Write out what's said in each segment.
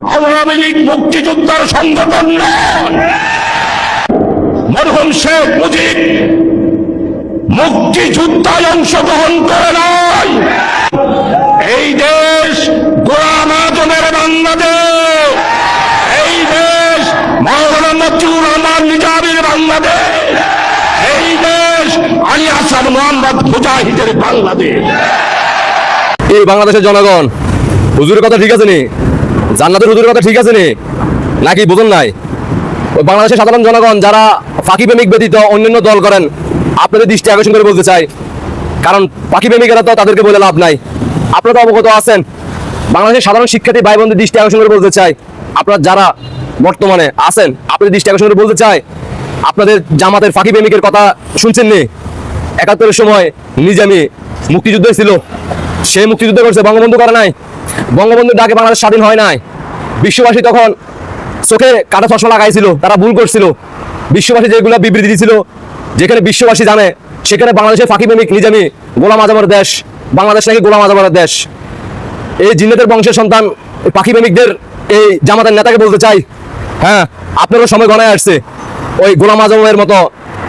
আওয়ামী লীগ মুক্তিযোদ্ধার সংগঠন মরহুম শেখ মুজিব মুক্তিযুদ্ধায় অংশগ্রহণ করে এই দেশ গোলাম আজমের বাংলাদেশ। এই দেশ মৌলানা মতিউর রহমান নিজামের বাংলাদেশ। এই দেশ আলী হাসান মোহাম্মদ মুজাহিদের বাংলাদেশ। এই বাংলাদেশের জনগণ, হুজুরের কথা ঠিক আছে নি? জান্নাতের হুজুরের কথা ঠিক আছে নি? নাকি বুঝুন নাই? ওই বাংলাদেশের সাধারণ জনগণ যারা ফাঁকি প্রেমিক ব্যতীত অন্যান্য দল করেন, আপনাদের দৃষ্টি আকর্ষণ করে বলতে চাই। কারণ পাখি প্রেমিকেরা তো তাদেরকে বলে লাভ নাই। আপনারা তো অবগত আছেন। বাংলাদেশের সাধারণ শিক্ষার্থী ভাই বোনদের দৃষ্টি আকর্ষণ করে বলতে চাই। আপনারা যারা বর্তমানে আছেন, আপনাদের দৃষ্টি আকর্ষণ করে বলতে চাই, আপনাদের জামাতের ফাঁকি প্রেমিকের কথা শুনছেন নি? একাত্তরের সময় নিজামি মুক্তিযুদ্ধ ছিল সে মুক্তিযুদ্ধ করছে, বঙ্গবন্ধু করে নাই? বঙ্গবন্ধুর ডাকে বাংলাদেশ স্বাধীন হয় নাই। বিশ্ববাসী তখন চোখে কাটা চশমা লাগাইছিল, তারা ভুল করছিল। বিশ্ববাসী যেগুলো বিবৃতি দিছিল, যেখানে বিশ্ববাসী জানে, সেখানে বাংলাদেশের ফাঁকি প্রেমিক নিজামি গোলাম আজমের দেশ, বাংলাদেশ নাকি গোলাম আজমের দেশ। এই জিন্নাতের বংশের সন্তান পাখি প্রেমিকদের এই জামাতের নেতাকে বলতে চাই। হ্যাঁ আপনারও সময় গণায় আসছে। ওই গোলাম আজমের মতো,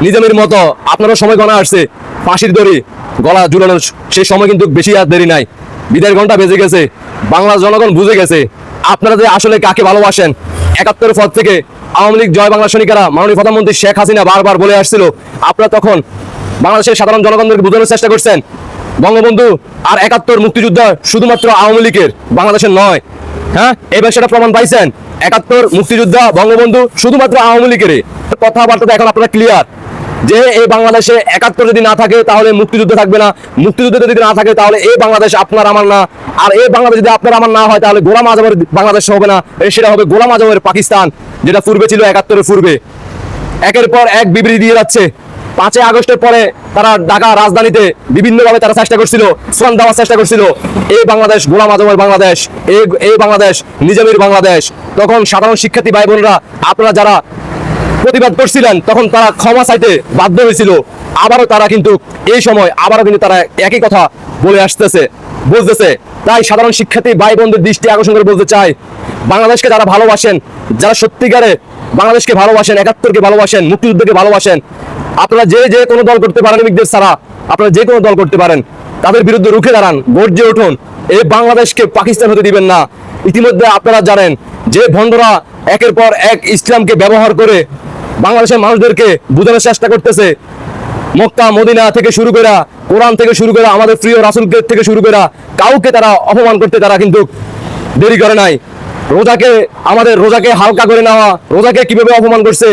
নিজামের মতো, আপনারও সময় গণায় আসছে। ফাঁসির দড়ি, গলা ঝুলানোর সেই সময় কিন্তু বেশি আর দেরি নাই। বিদায়ের ঘণ্টা বেজে গেছে, বাংলার জনগণ বুঝে গেছে আপনারা যে আসলে কাকে ভালোবাসেন। একাত্তর পর থেকে আওয়ামী লীগ, জয় বাংলা সৈনিকেরা, মাননীয় প্রধানমন্ত্রী শেখ হাসিনা বারবার বলে আসছিল, আপনারা তখন বাংলাদেশের সাধারণ জনগণদেরকে বোঝানোর চেষ্টা করছেন। বঙ্গবন্ধু আর একাত্তর মুক্তিযুদ্ধ শুধুমাত্র আওয়ামী লীগের, বাংলাদেশের নয়। হ্যাঁ? এবার সেটা প্রমাণ পাইছেন। একাত্তর মুক্তিযুদ্ধ বঙ্গবন্ধু শুধুমাত্র আওয়ামী লীগের কথাবার্তা এখন আপনারা ক্লিয়ার যে এই বাংলাদেশে একাত্তর যদি না থাকে, তাহলে মুক্তিযুদ্ধ থাকবে না। মুক্তিযুদ্ধ যদি না থাকে, তাহলে এই বাংলাদেশ আপনার আমার না। আর এই বাংলাদেশ যদি আপনার আমার না হয়, তাহলে গোলাম আজমের বাংলাদেশ হবে না। সেটা হবে গোলাম আজমের পাকিস্তান, যেটা পূর্বে ছিল একাত্তরের পূর্বে। একের পর এক বিবৃতি দিয়ে যাচ্ছে। পাঁচই আগস্টের পরে তারা ঢাকা রাজধানীতে বিভিন্নভাবে তারা চেষ্টা করছিল, স্লোগান দেওয়ার চেষ্টা করছিল, এই বাংলাদেশ, গোলাম আজমের বাংলাদেশ, এই এই বাংলাদেশ, নিজামের বাংলাদেশ। তখন সাধারণ শিক্ষার্থী ভাই বোনরা আপনারা যারা প্রতিবাদ করছিলেন, তখন তারা ক্ষমা চাইতে বাধ্য হয়েছিল। আবারও তারা কিন্তু এই সময় আবারও কিন্তু তারা একই কথা বলে আসতেছে বুঝতেছে তাই সাধারণ শিক্ষার্থী ভাই বোনদের দৃষ্টি আকর্ষণ করে বলতে চাই, বাংলাদেশকে যারা ভালোবাসেন, যারা সত্যিকারে বাংলাদেশকে ভালোবাসেন, একাত্তরকে ভালোবাসেন, মুক্তিযুদ্ধকে ভালোবাসেন, আপনারা যে যে কোনো দল করতে পারেন মিকদের ছাড়া আপনারা যে কোনো দল করতে পারেন, তাদের বিরুদ্ধে রুখে দাঁড়ান, গর্জে উঠুন। এই বাংলাদেশকে পাকিস্তান হতে দিবেন না। ইতিমধ্যে আপনারা জানেন যে ভণ্ডরা একের পর এক ইসলামকে ব্যবহার করে বাংলাদেশের মানুষদেরকে বোঝানোর চেষ্টা করতেছে। মক্কা, মদিনা থেকে শুরু করে কোরআন থেকে শুরু করে আমাদের প্রিয় রাসুলকে থেকে শুরু করে কাউকে তারা অপমান করতে তারা কিন্তু দেরি করে নাই। রোজাকে, আমাদের রোজাকে হালকা করে নেওয়া, রোজাকে কীভাবে অপমান করছে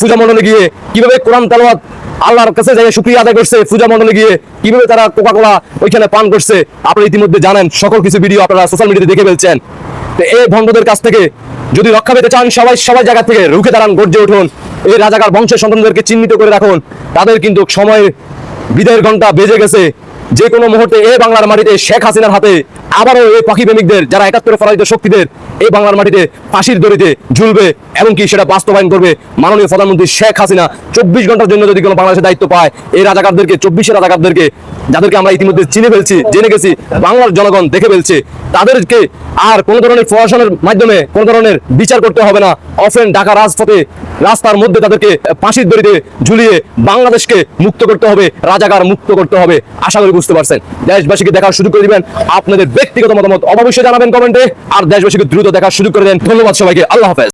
পূজা মণ্ডলে গিয়ে, কীভাবে কোরআন তেলাওয়াত আল্লাহর কাছে যাই শুক্রিয়া আদায় করছে পূজা মণ্ডলে গিয়ে, কীভাবে তারা কোকা কোলা ওইখানে পান করছে, আপনারা ইতিমধ্যে জানেন, সকল কিছু ভিডিও আপনারা সোশ্যাল মিডিয়াতে দেখে ফেলছেন। তো এই ভণ্ডদের কাছ থেকে যদি রক্ষা পেতে চান, সবাই সবাই জায়গা থেকে রুখে দাঁড়ান, গর্জে উঠুন। এই রাজাকার বংশের সন্তানদেরকে চিহ্নিত করে রাখুন। তাদের কিন্তু সময়ের বিদায়ের ঘণ্টা বেজে গেছে। যে কোনো মুহূর্তে এ বাংলার মাটিতে শেখ হাসিনার হাতে আবারও এই পাখি প্রেমিকদের, যারা একাত্তরে পরাজিত শক্তিদের এই বাংলার মাটিতে ফাঁসির দড়িতে ঝুলবে এমনকি সেটা বাস্তবায়ন করবে মাননীয় প্রধানমন্ত্রী শেখ হাসিনা চব্বিশ ঘণ্টার জন্য যদি কোনো বাংলাদেশের দায়িত্ব পায়, এই রাজাকারদেরকে, চব্বিশের রাজাকারদেরকে যাদেরকে আমরা ইতিমধ্যে চিনে ফেলছি, জেনে গেছি, বাংলার জনগণ দেখে ফেলছে, তাদেরকে আর কোনো ধরনের প্রশাসনের মাধ্যমে কোনো ধরনের বিচার করতে হবে না। অফেন ঢাকা রাজপথে রাস্তার মধ্যে তাদেরকে ফাঁসির দড়িতে ঝুলিয়ে বাংলাদেশকে মুক্ত করতে হবে, রাজাকার মুক্ত করতে হবে। আশা করি বুঝতে পারছেন। দেশবাসীকে দেখার সুযোগ করে দিবেন। আপনাদের ব্যক্তিগত মতামত অবশ্যই জানাবেন কমেন্টে। আর দেশবাসীকে দ্রুত দেখার সুযোগ করে দেন। ধন্যবাদ সবাইকে। আল্লাহ হাফেজ।